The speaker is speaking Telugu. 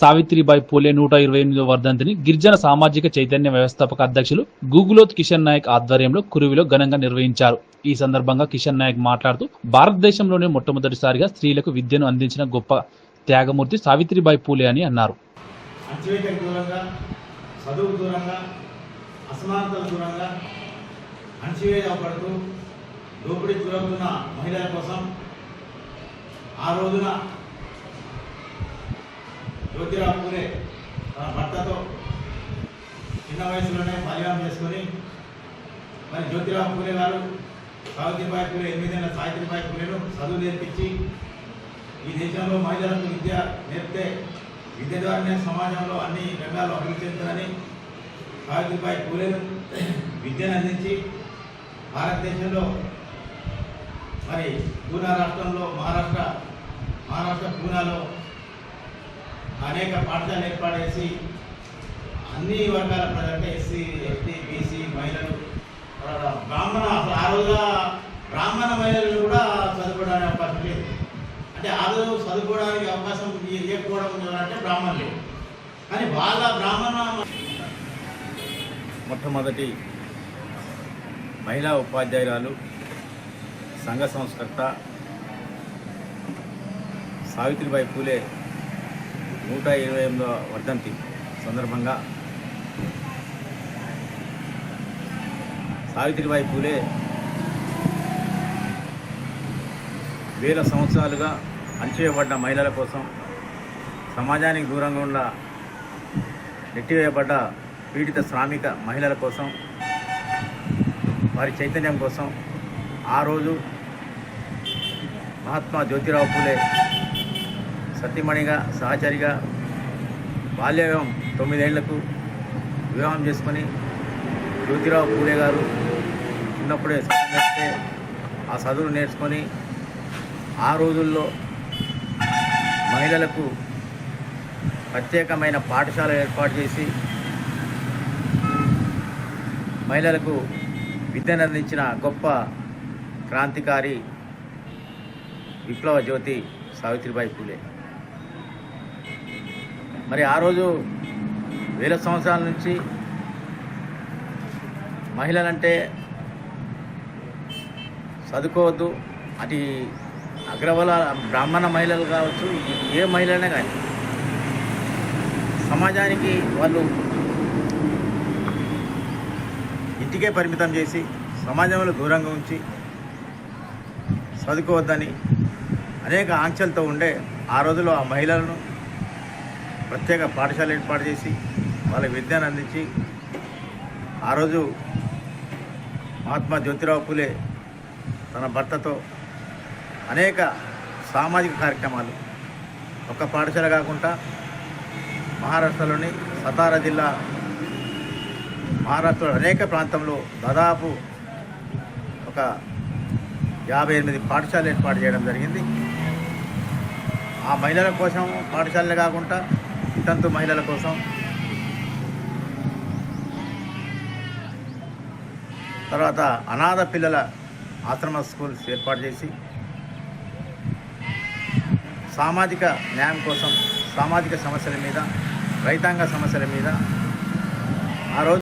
సావిత్రిబాయి పూలే నూట ఇరవై ఎనిమిదో వర్ధంతిని గిరిజన సామాజిక చైతన్య వ్యవస్థాపక అధ్యక్షులు గూగులోత్ కిషన్ నాయక్ ఆధ్వర్యంలో కురువిలో ఘనంగా నిర్వహించారు. ఈ సందర్భంగా కిషన్ నాయక్ మాట్లాడుతూ భారతదేశంలోనే మొట్టమొదటిసారిగా స్త్రీలకు విద్యను అందించిన గొప్ప త్యాగమూర్తి సావిత్రిబాయి పూలే అని అన్నారు. దూరంగా గురవుతున్న మహిళల కోసం ఆ రోజున జ్యోతిరావు పూరే తన భర్తతో చిన్న వయసులోనే బలియానం చేసుకొని మరి జ్యోతిరావు పూరే గారు సావిత్రిబాయి పూరే ఎనిమిదేళ్ళ సావిత్రిబాయి పూరేను చదువు నేర్పించి ఈ దేశంలో మహిళలకు విద్య నేర్పితే విద్య ద్వారానే సమాజంలో అన్ని రంగాలు అభివృద్ధి చెందుతారని సావిత్రిబాయి పూలేను విద్యను అందించి భారతదేశంలో మరి పూనా రాష్ట్రంలో మహారాష్ట్ర మహారాష్ట్ర పూనాలో అనేక పాఠశాలలు ఏర్పాటు చేసి అన్ని వర్గాల ప్రజలంటే ఎస్సీ ఎస్టీ బీసీ మహిళలు బ్రాహ్మణ అసలు ఆ రోజుగా బ్రాహ్మణ మహిళలు కూడా చదువుకోవడానికి అవకాశం లేదు. అంటే ఆ రోజు చదువుకోవడానికి అవకాశం ఇ- ఇవ్వకపోవడం అంటే బ్రాహ్మణులు. కానీ వాళ్ళ బ్రాహ్మణ మొట్టమొదటి మహిళా ఉపాధ్యాయురాలు సంఘ సంస్కర్త సావిత్రిబాయి పూలే నూట ఇరవై ఎనిమిదవ వర్ధంతి సందర్భంగా సావిత్రిబాయి పూలే వేల సంవత్సరాలుగా అణచివేయబడ్డ మహిళల కోసం సమాజానికి దూరంగా ఉన్న నెట్టివేయబడ్డ పీడిత శ్రామిక మహిళల కోసం వారి చైతన్యం కోసం ఆ రోజు మహాత్మా జ్యోతిరావు పూలే సతీమణిగా సహచరిగా బాల్యం తొమ్మిదేళ్ళకు వివాహం చేసుకొని జ్యోతిరావు పూలే గారు చిన్నప్పుడే చదువు ఆ చదువులు నేర్చుకొని ఆ రోజుల్లో మహిళలకు ప్రత్యేకమైన పాఠశాల ఏర్పాటు చేసి మహిళలకు విద్యను అందించిన గొప్ప క్రాంతికారి విప్లవ జ్యోతి సావిత్రిబాయి పూలే. మరి ఆ రోజు వేల సంవత్సరాల నుంచి మహిళలంటే చదువుకోవద్దు అటు అగ్రవల బ్రాహ్మణ మహిళలు కావచ్చు ఏ మహిళనే కానీ సమాజానికి వాళ్ళు ఇంటికే పరిమితం చేసి సమాజంలో దూరంగా ఉంచి చదువుకోవద్దని అనేక ఆంక్షలతో ఉండే ఆ రోజుల్లో ఆ మహిళలను ప్రత్యేక పాఠశాల ఏర్పాటు చేసి వాళ్ళ విద్యను అందించి ఆ రోజు మహాత్మా జ్యోతిరావు పూలే తన భర్తతో అనేక సామాజిక కార్యక్రమాలు ఒక పాఠశాల కాకుండా మహారాష్ట్రలోని సతారా జిల్లా మహారాష్ట్రలో అనేక ప్రాంతంలో దాదాపు ఒక యాభై ఎనిమిది పాఠశాలలు ఏర్పాటు చేయడం జరిగింది. ఆ మహిళల కోసం పాఠశాలలే కాకుండా వితంతు మహిళల కోసం. తర్వాత అనాథ పిల్లల ఆశ్రమ స్కూల్స్ ఏర్పాటు చేసి సామాజిక న్యాయం కోసం సామాజిక సమస్యల మీద రైతాంగ సమస్యల మీద ఆ రోజు